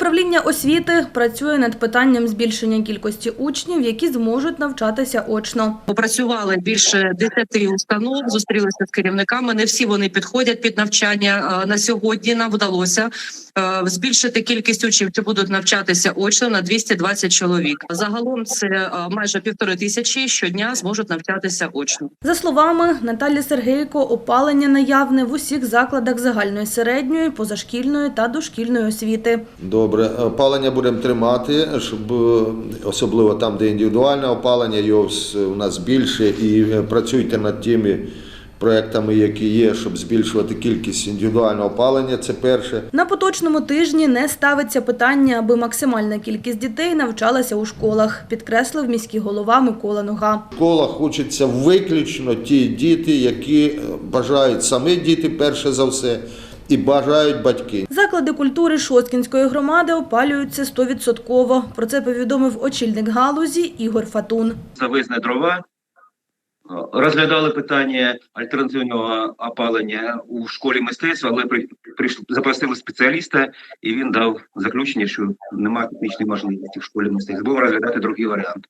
Управління освіти працює над питанням збільшення кількості учнів, які зможуть навчатися очно. Попрацювали більше 10 установ, зустрілися з керівниками. Не всі вони підходять під навчання. На сьогодні нам вдалося е, збільшити кількість учнів, які будуть навчатися очно на 220 чоловік. Загалом це е, майже півтори тисячі щодня зможуть навчатися очно. За словами Наталі Сергейко, опалення наявне в усіх закладах загальної середньої, позашкільної та дошкільної освіти. Добре, опалення будемо тримати, щоб е, особливо там, де індивідуальне опалення, його у нас більше, і е, працюйте над тими проектами, які є, щоб збільшувати кількість індивідуального опалення. Це перше. На поточному тижні не ставиться питання, аби максимальна кількість дітей навчалася у школах, підкреслив міський голова Микола Нога. В школах учаться виключно ті діти, які е, бажають самі діти, перше за все, і бажають батьки. Заклади культури Шосткінської громади опалюються 100%. Про це повідомив очільник галузі Ігор Фатун. завезли дрова, е, розглядали питання альтернативного опалення у школі мистецтва, але при, прийшли, запросили спеціаліста, і він дав заключення, що немає технічної можливості в школі мистецтва. Будемо розглядати другий варіант.